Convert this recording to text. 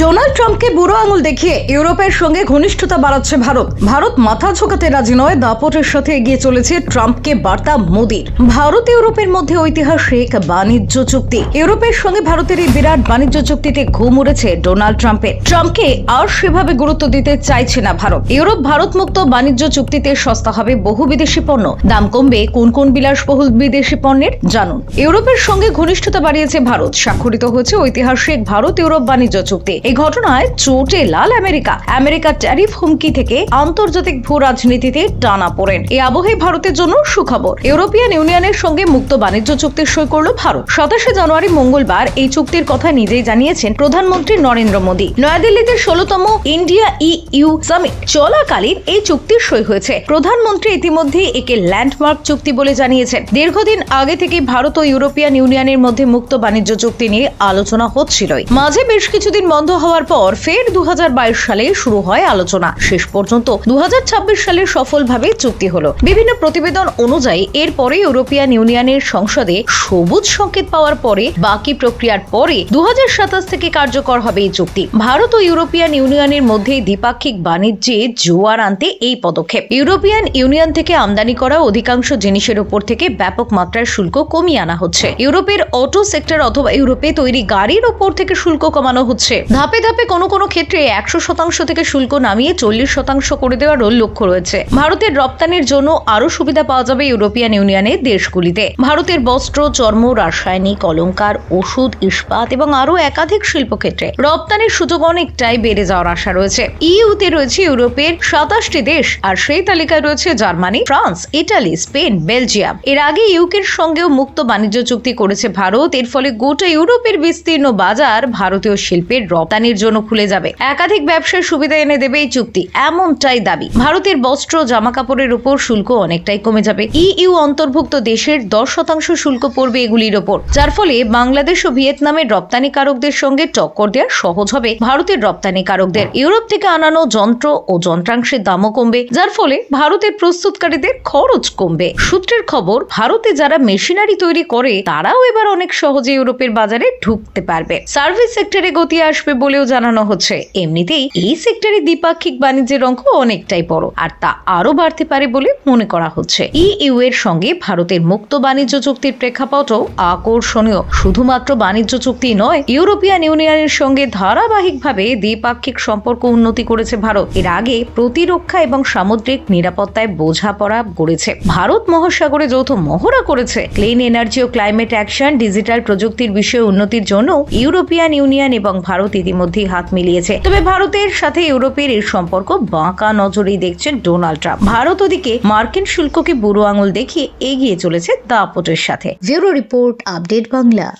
Donald ট্রাম্পকে বুড়ো আঙুল দেখিয়ে ইউরোপের সঙ্গে ঘনিষ্ঠতা বাড়াচ্ছে ভারত। ভারত মাথা ঝোকাতে রাজি নয়। দাপটের সাথে এগিয়ে চলেছে ট্রাম্পকে বার্তা মোদির। ভারত ইউরোপের মধ্যে ঐতিহাসিক বাণিজ্য চুক্তি। ইউরোপের সঙ্গে ভারতের এই বিরাট বাণিজ্য চুক্তিতে ঘুম উড়েছে ডোনাল্ড ট্রাম্পের ট্রাম্পকে আর সেভাবে গুরুত্ব দিতে চাইছে না ভারত। ইউরোপ ভারত মুক্ত বাণিজ্য চুক্তিতে সস্তা হবে বহু বিদেশি পণ্য। দাম কমবে কোন কোন বিলাসবহুল বিদেশি পণ্যের জানুন। ইউরোপের সঙ্গে ঘনিষ্ঠতা বাড়িয়েছে ভারত। স্বাক্ষরিত হয়েছে ঐতিহাসিক ভারত ইউরোপ বাণিজ্য চুক্তি। এই ঘটনায় চোটে লাল আমেরিকা। আমেরিকা ট্যারিফ হুমকি থেকে আন্তর্জাতিক ভূ রাজনীতিতে টানা পড়েন। এই আবহে ভারতের জন্য সুখবর। ইউরোপিয়ান ইউনিয়নের সঙ্গে মুক্ত বাণিজ্য চুক্তি সই করল ভারত। সাতাশে জানুয়ারি মঙ্গলবার এই চুক্তির কথা নিজেই জানিয়েছেন প্রধানমন্ত্রী নরেন্দ্র মোদী। নয়াদিল্লিতে ষোলতম ইন্ডিয়া ইউ সামিট চলাকালীন এই চুক্তি সই হয়েছে। প্রধানমন্ত্রী ইতিমধ্যে একে ল্যান্ডমার্ক চুক্তি বলে জানিয়েছেন। দীর্ঘদিন আগে থেকে ভারত ও ইউরোপিয়ান ইউনিয়নের মধ্যে মুক্ত বাণিজ্য চুক্তি নিয়ে আলোচনা হচ্ছিলই। মাঝে বেশ কিছুদিন বন্ধ হওয়ার পর ফের দু হাজার বাইশ সালে শুরু হয় আলোচনা। শেষ পর্যন্ত দু সালে সফলভাবে চুক্তি হলো। বিভিন্ন প্রতিবেদন অনুযায়ী এরপরে ইউরোপিয়ান ইউনিয়নের সংসদে সবুজ সংকেত পাওয়ার পরে বাকি প্রক্রিয়ার পরে দুহাজার সাতাশ থেকে কার্যকর হবে এই চুক্তি। ভারত ও ইউরোপিয়ান ইউনিয়নের মধ্যে দ্বিপাক্ষিক বাণিজ্যে জোয়ার আনতে এই পদক্ষেপ। ইউরোপিয়ান ইউনিয়ন থেকে আমদানি করা অধিকাংশ জিনিসের উপর থেকে ব্যাপক মাত্রার শুল্ক কমিয়ে আনা হচ্ছে। ইউরোপের অটো সেক্টর অথবা ইউরোপে তৈরি গাড়ির ওপর থেকে শুল্ক কমানো হচ্ছে। ধাপে ধাপে কোনো কোনো ক্ষেত্রে একশো শতাংশ থেকে শুল্ক নামিয়ে চল্লিশ শতাংশ করে দেওয়ারও লক্ষ্য রয়েছে। ভারতের রপ্তানির জন্য আরও সুবিধা পাওয়া যাবে ইউরোপিয়ান ইউনিয়নের দেশগুলিতে। ভারতের বস্ত্র, চর্ম, রাসায়নিক, অলংকার, ওষুধ, ইস্পাত এবং আরও একাধিক শিল্পক্ষেত্রে রপ্তানির সুযোগ অনেকটাই বেড়ে যাওয়ার আশা রয়েছে। ইউতে রয়েছে ইউরোপের সাতাশটি দেশ আর সেই তালিকায় রয়েছে Germany, France, Italy, Spain, Belgium. এর আগে ইউকের সঙ্গেও মুক্ত বাণিজ্য চুক্তি করেছে ভারত। এর ফলে গোটা ইউরোপের বিস্তীর্ণ বাজার ভারতীয় শিল্পের রপ্তানির জন্য খুলে যাবে। একাধিক ব্যবসার সুবিধা এনে দেবে এই চুক্তি। এমনটাই দাবি। ভারতের বস্ত্র জামা কাপড়ের উপর শুল্ক অনেকটাই কমে যাবে। ইইউ অন্তর্ভুক্ত দেশের দশ শতাংশ শুল্ক পড়বে এগুলির ওপর। যার ফলে বাংলাদেশ ও ভিয়েতনামের রপ্তানিকারকদের সঙ্গে টক্কর দেওয়া সহজ হবে ভারতের রপ্তানিকারকদের। ইউরোপ থেকে আনানো যন্ত্র ও যন্ত্রাংশের দামও কমবে, যার ফলে ভারতের প্রস্তুতকারীদের খরচ কমবে। সূত্রের খবর, ভারতে যারা মেশিনারি তৈরি করে, তারাও এবার অনেক সহজে ইউরোপের বাজারে ঢুকতে পারবে। সার্ভিস সেক্টরে গতি আসবে বলেও জানানো হচ্ছে, এমনিতেই এই সেক্টরে দ্বিপাক্ষিক বাণিজ্যের অঙ্ক অনেকটাই বড়, আর তা আরও বাড়তে পারে বলে মনে করা হচ্ছে। ইইউ এর সঙ্গে ভারতের মুক্ত বাণিজ্য চুক্তির প্রেক্ষাপটও আকর্ষণীয়। শুধুমাত্র বাণিজ্য চুক্তি নয়, ইউরোপিয়ান ইউনিয়নের সঙ্গে ধারাবাহিকভাবে দ্বিপাক্ষিক সম্পর্ক উন্নতি করেছে ভারত। এর আগে প্রতিরক্ষা এবং সামুদ্রিক নিরাপত্তায় বোঝাপড়া গড়েছে। ভারত মহাসাগরে যৌথ মহড়া করেছে। ক্লিন এনার্জি ও ক্লাইমেট অ্যাকশন, ডিজিটাল প্রযুক্তির বিষয়ে উন্নতির জন্য ইউরোপিয়ান ইউনিয়ন এবং ভারত ইতিমধ্যেই হাত মিলিয়েছে। তবে ভারতের সাথে ইউরোপের এই সম্পর্ক বাঁকা নজরেই দেখছেন ডোনাল্ড ট্রাম্প। ভারত ওদিকে মার্কিন শুল্ককে বুড়ো আঙুল দেখিয়ে এগিয়ে চলেছে দাপটের সাথে। Bureau report, update Bangla.